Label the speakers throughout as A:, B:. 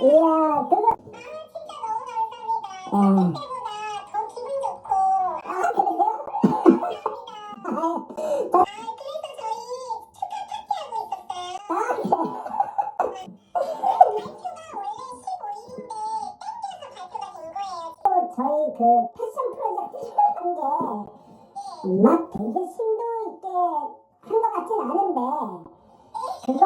A: 이야, 그거. 아? 저희 그 패션 프로젝트 한게막 되게 심도 있게 한 것 같진 않은데 그거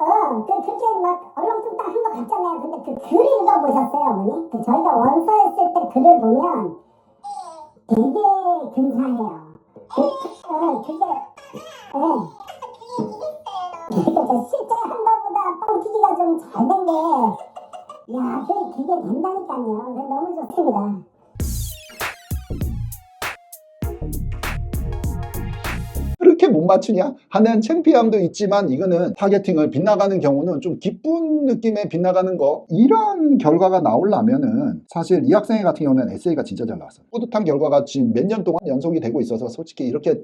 A: 어, 그 그렇게 막 얼렁뚱땅 한 것 같잖아요. 근데 그 글 읽어보셨어요, 어머니? 그 저희가 원서 했을 때 글을 보면 되게 근사해요. 그, 어, 그게, 어. 그러니까 실제 한 거보다 뻥튀기가 좀 잘 된 게, 야, 그게, 그게 된다니까요. 그게 너무 좋습니다.
B: 그렇게 못 맞추냐 하는 창피함도 있지만 이거는 타겟팅을 빗나가는 경우는 좀 기쁜 느낌의 빗나가는 거. 이런 결과가 나오려면은 사실 이 학생 같은 경우는 에세이가 진짜 잘 나왔어요. 뿌듯한 결과가 지금 몇 년 동안 연속이 되고 있어서 솔직히 이렇게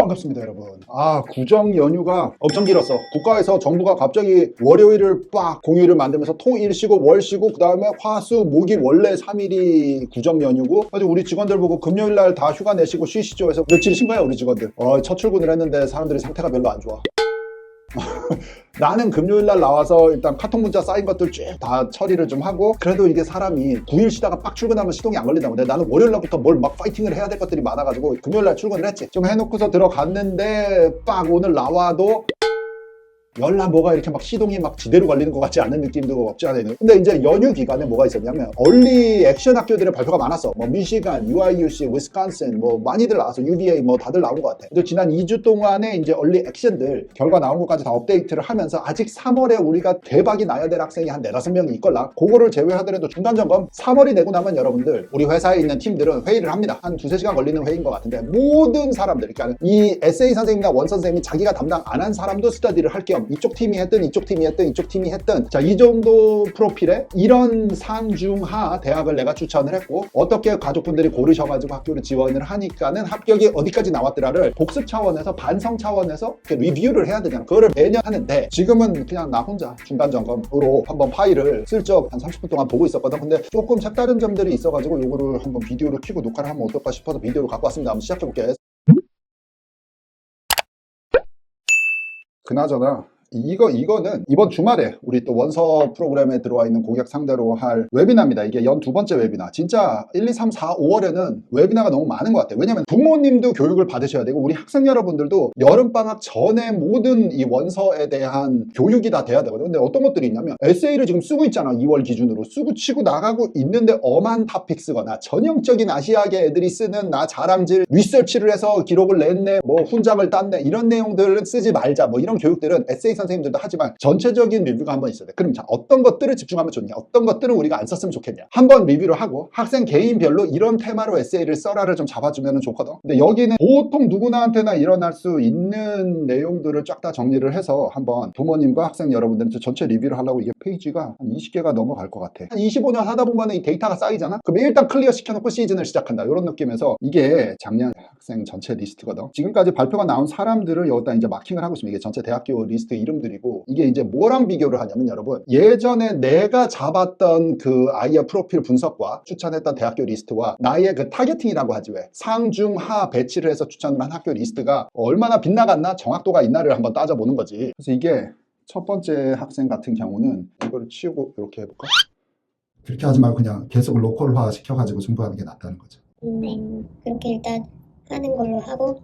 B: 반갑습니다 여러분. 아 구정 연휴가 엄청 길었어. 국가에서 정부가 갑자기 월요일을 빡 공휴일을 만들면서 토일 쉬고 월 쉬고 그 다음에 화수 목이 원래 3일이 구정 연휴고 아주 우리 직원들 보고 금요일 날 다 휴가 내시고 쉬시죠 해서 며칠 쉰 거야 우리 직원들. 어, 첫 출근을 했는데 사람들이 상태가 별로 안 좋아 나는 금요일 날 나와서 일단 카톡 문자 쌓인 것들 쭉 다 처리를 좀 하고 그래도 이게 사람이 9일 쉬다가 빡 출근하면 시동이 안 걸린다고. 근데 나는 월요일 날부터 뭘 막 파이팅을 해야 될 것들이 많아가지고 금요일 날 출근을 했지. 좀 해놓고서 들어갔는데 빡 오늘 나와도 열나 뭐가 이렇게 막 시동이 막 지대로 걸리는 것 같지 않은 느낌도 없지 않아 있는 근데 이제 연휴 기간에 뭐가 있었냐면 얼리 액션 학교들의 발표가 많았어. 뭐 미시간, UIUC, 위스콘신 뭐 많이들 나왔어 UVA 뭐 다들 나온 것 같아. 그래서 지난 2주 동안에 이제 얼리 액션들 결과 나온 것까지 다 업데이트를 하면서 아직 3월에 우리가 대박이 나야 될 학생이 한 4, 5명이 있걸라 그거를 제외하더라도 중간 점검 3월이 되고 나면 여러분들 우리 회사에 있는 팀들은 회의를 합니다. 한 두세 시간 걸리는 회의인 것 같은데 모든 사람들 그러니까 이 에세이 선생님이나 원 선생님이 자기가 담당 안 한 사람도 스터디를 할겸 이쪽 팀이 했든 이쪽 팀이 했든 이쪽 팀이 했든. 자 이 정도 프로필에 이런 상중하 대학을 내가 추천을 했고 어떻게 가족분들이 고르셔가지고 학교를 지원을 하니까는 합격이 어디까지 나왔더라를 복습 차원에서 반성 차원에서 이렇게 리뷰를 해야 되잖아. 그거를 매년 하는데 지금은 그냥 나 혼자 중간 점검으로 한번 파일을 슬쩍 한 30분 동안 보고 있었거든. 근데 조금 색다른 점들이 있어가지고 이거를 한번 비디오로 켜고 녹화를 하면 어떨까 싶어서 비디오를 갖고 왔습니다. 한번 시작해볼게 그나저나 이거 이거는 이번 주말에 우리 또 원서 프로그램에 들어와 있는 고객 상대로 할 웨비나입니다. 이게 연 두 번째 웨비나. 진짜 1, 2, 3, 4, 5월에는 웨비나가 너무 많은 것 같아요. 왜냐면 부모님도 교육을 받으셔야 되고 우리 학생 여러분들도 여름 방학 전에 모든 이 원서에 대한 교육이 다 돼야 되거든요. 근데 어떤 것들이 있냐면 에세이를 지금 쓰고 있잖아. 2월 기준으로 쓰고 치고 나가고 있는데 엄한 타픽 쓰거나 전형적인 아시아계 애들이 쓰는 나 자랑질 리서치를 해서 기록을 냈네 뭐 훈장을 땄네 이런 내용들은 쓰지 말자 뭐 이런 교육들은 에세이 선생님들도 하지만 전체적인 리뷰가 한번 있어야 돼. 그럼 자 어떤 것들을 집중하면 좋냐? 어떤 것들은 우리가 안 썼으면 좋겠냐? 한번 리뷰를 하고 학생 개인별로 이런 테마로 에세이를 써라를 좀 잡아주면 좋거든. 근데 여기는 보통 누구나한테나 일어날 수 있는 내용들을 쫙 다 정리를 해서 한번 부모님과 학생 여러분들한테 전체 리뷰를 하려고 이게 페이지가 한 20개가 넘어갈 것 같아. 한 25년 하다 보면 이 데이터가 쌓이잖아? 그럼 일단 클리어 시켜놓고 시즌을 시작한다. 이런 느낌에서 이게 작년 학생 전체 리스트거든. 지금까지 발표가 나온 사람들을 여기다 이제 마킹을 하고 있습니다. 이게 전체 대학교 리스트 이름 들이고 이게 이제 뭐랑 비교를 하냐면 여러분 예전에 내가 잡았던 그 아이의 프로필 분석과 추천했던 대학교 리스트와 나의 그 타겟팅이라고 하지 왜? 상중하 배치를 해서 추천을 한 학교 리스트가 얼마나 빗나갔나 정확도가 있나를 한번 따져보는 거지. 그래서 이게 첫 번째 학생 같은 경우는 이거를 치우고 이렇게 해볼까? 그렇게 하지 말고 그냥 계속 로컬화 시켜가지고 승부하는 게 낫다는 거죠.
C: 네, 그렇게 일단 하는 걸로 하고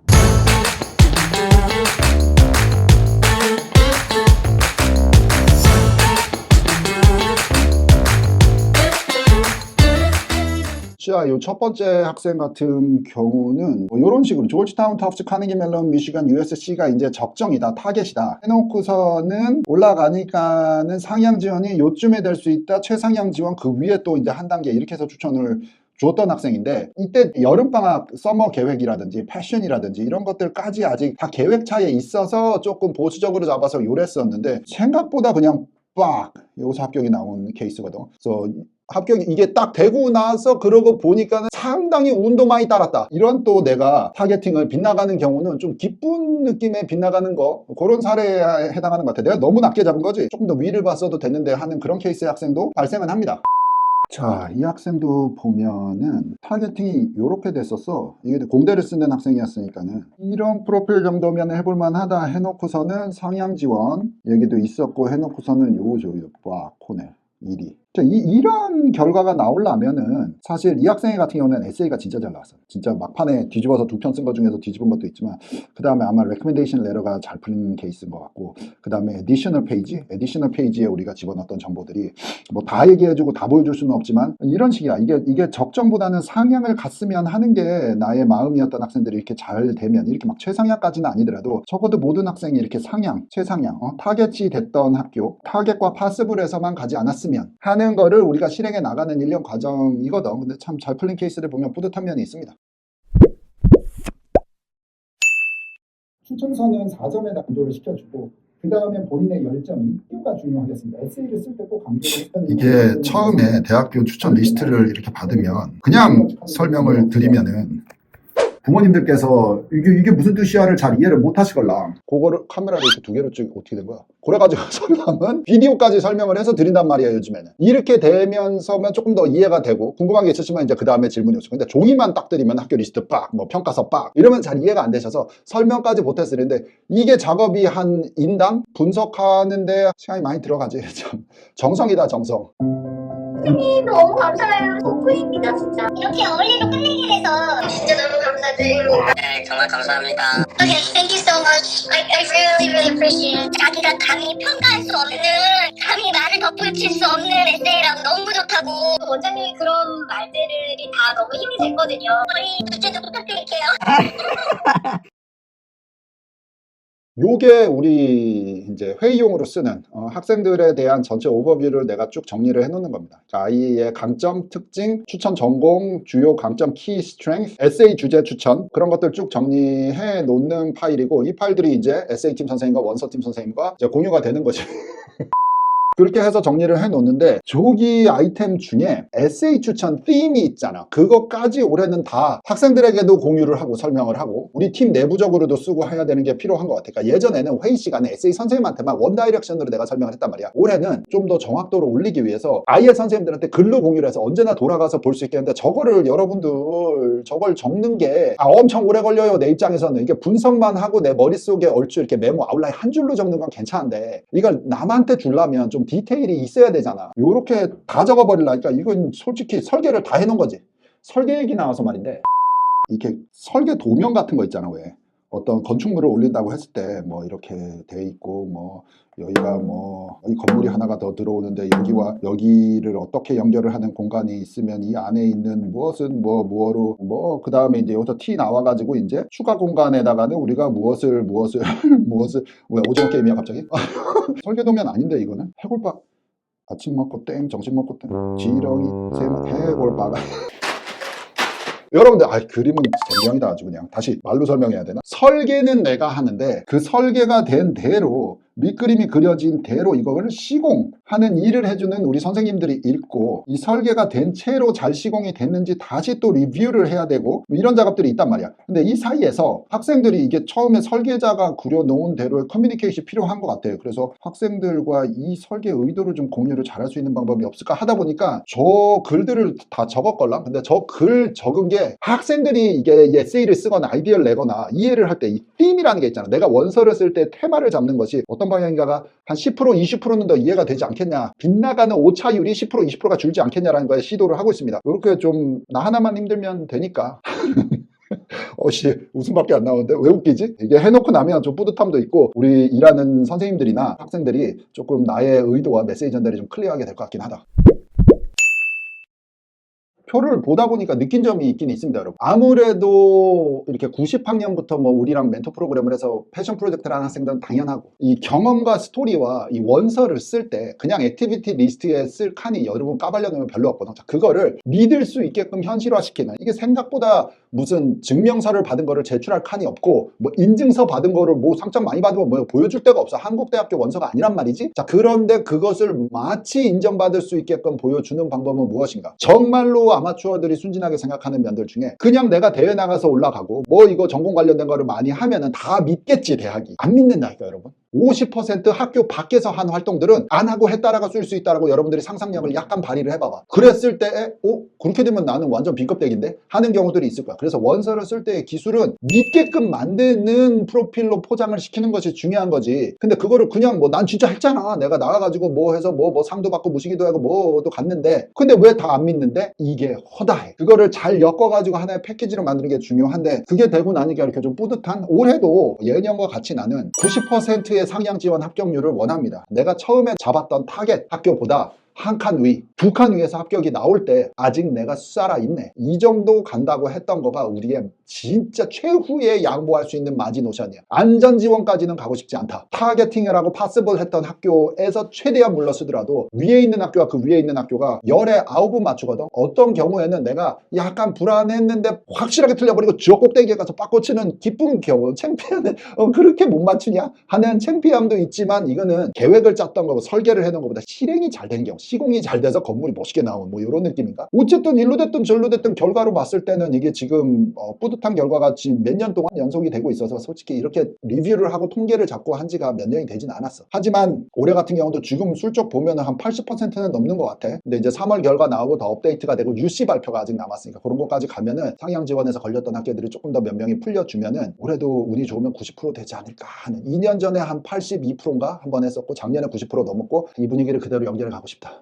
B: 자, 이 첫 번째 학생 같은 경우는 뭐 이런 식으로 조지타운, 타프트, 카네기 멜론, 미시간, USC가 이제 적정이다, 타겟이다 해놓고서는 올라가니까는 상향 지원이 요쯤에 될 수 있다, 최상향 지원 그 위에 또 이제 한 단계 이렇게 해서 추천을 줬던 학생인데 이때 여름방학 서머 계획이라든지 패션이라든지 이런 것들까지 아직 다 계획 차에 있어서 조금 보수적으로 잡아서 요랬었는데 생각보다 그냥 빡 여기서 합격이 나온 케이스거든. 그래서 합격이 이게 딱 되고 나서 그러고 보니까는 상당히 운도 많이 따랐다. 이런 또 내가 타겟팅을 빗나가는 경우는 좀 기쁜 느낌의 빗나가는 거 그런 사례에 해당하는 것 같아. 내가 너무 낮게 잡은 거지. 조금 더 위를 봤어도 됐는데 하는 그런 케이스의 학생도 발생은 합니다. 자, 이 학생도 보면은 타겟팅이 이렇게 됐었어. 이게 공대를 쓰는 학생이었으니까는 이런 프로필 정도면 해볼만 하다 해놓고서는 상향 지원 얘기도 있었고 해놓고서는 요거죠. 와, 코넬 1위. 자, 이, 이런 결과가 나오려면은 사실 이 학생 같은 경우는 에세이가 진짜 잘 나왔어요. 진짜 막판에 뒤집어서 두 편 쓴 것 중에서 뒤집은 것도 있지만 그 다음에 아마 레코멘데이션 레터가 잘 풀린 케이스인 것 같고 그 다음에 에디셔널 페이지, 에디셔널 페이지에 우리가 집어넣었던 정보들이 뭐 다 얘기해주고 다 보여줄 수는 없지만 이런 식이야. 이게 이게 적정보다는 상향을 갔으면 하는 게 나의 마음이었던 학생들이 이렇게 잘 되면 이렇게 막 최상향까지는 아니더라도 적어도 모든 학생이 이렇게 상향, 최상향, 어, 타겟이 됐던 학교, 타겟과 파스블에서만 가지 않았으면 하는 거를 우리가 실행해 나가는 일련 과정이거든. 근데 참 잘 풀린 케이스를 보면 뿌듯한 면이 있습니다. 추천서는 4점에다 강조를 시켜주고 그 다음에 본인의 열정이 이유가 중요하겠습니다. 에세이를 쓸 때 꼭 강조를 했던
D: 이게 처음에 대학교 추천 리스트를 이렇게 받으면 그냥 설명을 드리면은 부모님들께서 이게, 이게 무슨 뜻이야를 잘 이해를 못 하시걸라.
B: 그거를 카메라를 이렇게 두 개로 찍 어떻게 된 거야? 그래가지고 설명은 비디오까지 설명을 해서 드린단 말이야 요즘에는. 이렇게 되면서면 조금 더 이해가 되고 궁금한 게 있으시면 이제 그 다음에 질문이 없어 근데 종이만 딱 드리면 학교 리스트 빡 뭐 평가서 빡 이러면 잘 이해가 안 되셔서 설명까지 못했으는데 이게 작업이 한 인당 분석하는데 시간이 많이 들어가지. 참 정성이다 정성
E: 너무 감사해요. 덕분입니다, 진짜. 이렇게 어울리로 끝내게 돼서 진짜 너무 감사드립니다.
F: 네, 정말 감사합니다.
E: Okay, thank you so much. I, I really, really appreciate it. 자기가 감히 평가할 수 없는, 감히 말을 덧붙일 수 없는 에세이라고 너무 좋다고. 원장님이 그런 말들이 다 너무 힘이 됐거든요. 저희 주제도 부탁드릴게요.
B: 요게 우리 이제 회의용으로 쓰는 어, 학생들에 대한 전체 오버뷰를 내가 쭉 정리를 해놓는 겁니다. 자, 아이의 강점, 특징, 추천 전공, 주요 강점, 키, 스트렝스, 에세이 주제 추천 그런 것들 쭉 정리해 놓는 파일이고 이 파일들이 이제 에세이 팀 선생님과 원서팀 선생님과 이제 공유가 되는 거지. 그렇게 해서 정리를 해 놓는데 조기 아이템 중에 에세이 추천 ธี임이 있잖아. 그것까지 올해는 다 학생들에게도 공유를 하고 설명을 하고 우리 팀 내부적으로도 쓰고 해야 되는 게 필요한 것 같아. 그러니까 예전에는 회의 시간에 에세이 선생님한테만 원 다이렉션으로 내가 설명을 했단 말이야. 올해는 좀 더 정확도를 올리기 위해서 아예 선생님들한테 글로 공유를 해서 언제나 돌아가서 볼 수 있게 하는데 저거를 여러분들 저걸 적는 게 아, 엄청 오래 걸려요. 내 입장에서는 이게 분석만 하고 내 머릿속에 얼추 이렇게 메모 아웃라인 한 줄로 적는 건 괜찮은데 이걸 남한테 주려면 좀 디테일이 있어야 되잖아. 요렇게 다 적어버리려니까 이건 솔직히 설계를 다 해놓은 거지. 설계 얘기 나와서 말인데 이렇게 설계 도면 같은 거 있잖아 왜 어떤 건축물을 올린다고 했을 때 뭐 이렇게 돼 있고 뭐 여기가 뭐 이 건물이 하나가 더 들어오는데 여기와 여기를 어떻게 연결을 하는 공간이 있으면 이 안에 있는 무엇은 뭐 무엇으로 뭐 그 다음에 이제 여기서 T 나와가지고 이제 추가 공간에다가는 우리가 무엇을 무엇을 무엇을 왜 오징어 게임이야 갑자기? 설계도면 아닌데 이거는? 해골밥 아침 먹고 땡 점심 먹고 땡 지렁이 세마 해골밥 여러분들 아 그림은 전경이다 아주 그냥 다시 말로 설명해야 되나? 설계는 내가 하는데 그 설계가 된 대로 밑그림이 그려진 대로 이걸 시공하는 일을 해주는 우리 선생님들이 있고 이 설계가 된 채로 잘 시공이 됐는지 다시 또 리뷰를 해야 되고 뭐 이런 작업들이 있단 말이야. 근데 이 사이에서 학생들이 이게 처음에 설계자가 그려놓은 대로의 커뮤니케이션이 필요한 것 같아요. 그래서 학생들과 이 설계 의도를 좀 공유를 잘할 수 있는 방법이 없을까 하다 보니까 저 글들을 다 적었걸랑? 근데 저 글 적은 게 학생들이 이게 에세이를 쓰거나 아이디어를 내거나 이해를 할 때이 ธี임이라는 게 있잖아. 내가 원서를 쓸 때 테마를 잡는 것이 어떤 방향인가가 한 10% 20%는 더 이해가 되지 않겠냐. 빗나가는 오차율이 10% 20%가 줄지 않겠냐라는 거에 시도를 하고 있습니다. 이렇게 좀 나 하나만 힘들면 되니까. 어씨 웃음밖에 안 나오는데 왜 웃기지? 이게 해놓고 나면 좀 뿌듯함도 있고 우리 일하는 선생님들이나 학생들이 조금 나의 의도와 메시지 전달이 좀 클리어하게 될 것 같긴 하다 표를 보다 보니까 느낀 점이 있긴 있습니다, 여러분. 아무래도 이렇게 90학년부터 뭐 우리랑 멘토 프로그램을 해서 패션 프로젝트를 하는 학생들은 당연하고 이 경험과 스토리와 이 원서를 쓸 때 그냥 액티비티 리스트에 쓸 칸이 여러분 까발려놓으면 별로 없거든. 자, 그거를 믿을 수 있게끔 현실화시키는 이게 생각보다 무슨 증명서를 받은 거를 제출할 칸이 없고 뭐 인증서 받은 거를 뭐 상장 많이 받으면 뭐 보여줄 데가 없어. 한국대학교 원서가 아니란 말이지. 자, 그런데 그것을 마치 인정받을 수 있게끔 보여주는 방법은 무엇인가? 정말로 아마추어들이 순진하게 생각하는 면들 중에 그냥 내가 대회 나가서 올라가고 뭐 이거 전공 관련된 거를 많이 하면은 다 믿겠지 대학이. 안 믿는다니까 여러분 50% 학교 밖에서 한 활동들은 안 하고 했다라가 쓸 수 있다라고 여러분들이 상상력을 약간 발휘를 해봐봐. 그랬을 때 어? 그렇게 되면 나는 완전 B급대기인데? 하는 경우들이 있을 거야. 그래서 원서를 쓸 때의 기술은 믿게끔 만드는 프로필로 포장을 시키는 것이 중요한 거지. 근데 그거를 그냥 뭐 난 진짜 했잖아. 내가 나가가지고 뭐 해서 뭐, 뭐 상도 받고 무시기도 하고 뭐도 갔는데 근데 왜 다 안 믿는데? 이게 허다해. 그거를 잘 엮어가지고 하나의 패키지로 만드는 게 중요한데 그게 되고 나니까 이렇게 좀 뿌듯한 올해도 예년과 같이 나는 90%의 상향 지원 합격률을 원합니다. 내가 처음에 잡았던 타겟 학교보다 한 칸 위, 두 칸 위에서 합격이 나올 때 아직 내가 살아있네. 이 정도 간다고 했던 거가 우리의 진짜 최후의 양보할 수 있는 마지노션이야. 안전지원까지는 가고 싶지 않다. 타겟팅을 하고 파스볼 했던 학교에서 최대한 물러서더라도 위에 있는 학교와 그 위에 있는 학교가 열에 아홉은 맞추거든. 어떤 경우에는 내가 약간 불안했는데 확실하게 틀려버리고 저 꼭대기에 가서 빠꼬치는 기쁜 경우, 창피한데 어, 그렇게 못 맞추냐? 하는 창피함도 있지만 이거는 계획을 짰던 거고 설계를 해놓은 것보다 실행이 잘된 경우, 시공이 잘 돼서 건물이 멋있게 나온 뭐 이런 느낌인가? 어쨌든 일로 됐든 절로 됐든 결과로 봤을 때는 이게 지금 어, 뿌듯한 결과가 지금 몇 년 동안 연속이 되고 있어서 솔직히 이렇게 리뷰를 하고 통계를 잡고 한 지가 몇 년이 되진 않았어. 하지만 올해 같은 경우도 지금 슬쩍 보면 한 80%는 넘는 것 같아. 근데 이제 3월 결과 나오고 더 업데이트가 되고 UC 발표가 아직 남았으니까 그런 것까지 가면은 상향 지원에서 걸렸던 학교들이 조금 더 몇 명이 풀려주면은 올해도 운이 좋으면 90% 되지 않을까 하는 2년 전에 한 82%인가 한 번 했었고 작년에 90% 넘었고 이 분위기를 그대로 연결해 가고 싶다.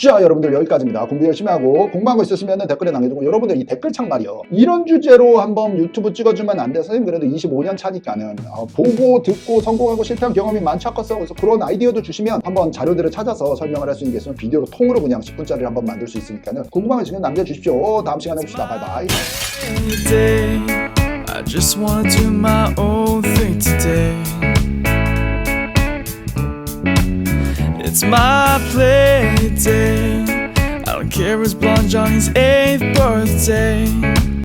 B: 자 여러분들 여기까지입니다. 공부 열심히 하고 공부한 거 있으시면 댓글에 남겨주고 여러분들 이 댓글창 말이요. 이런 주제로 한번 유튜브 찍어주면 안 돼 선생님 그래도 25년 차니까는. 어, 보고 듣고 성공하고 실패한 경험이 많지 않겠어? 그래서 그런 아이디어도 주시면 한번 자료들을 찾아서 설명을 할 수 있는 게 있으면 비디오로 통으로 그냥 10분짜리를 한번 만들 수 있으니까는 궁금한 거 있으면 남겨주십시오. 다음 시간에 봅시다. 바이바이
F: It's my play. I don't care, it's blonde Johnny's eighth birthday.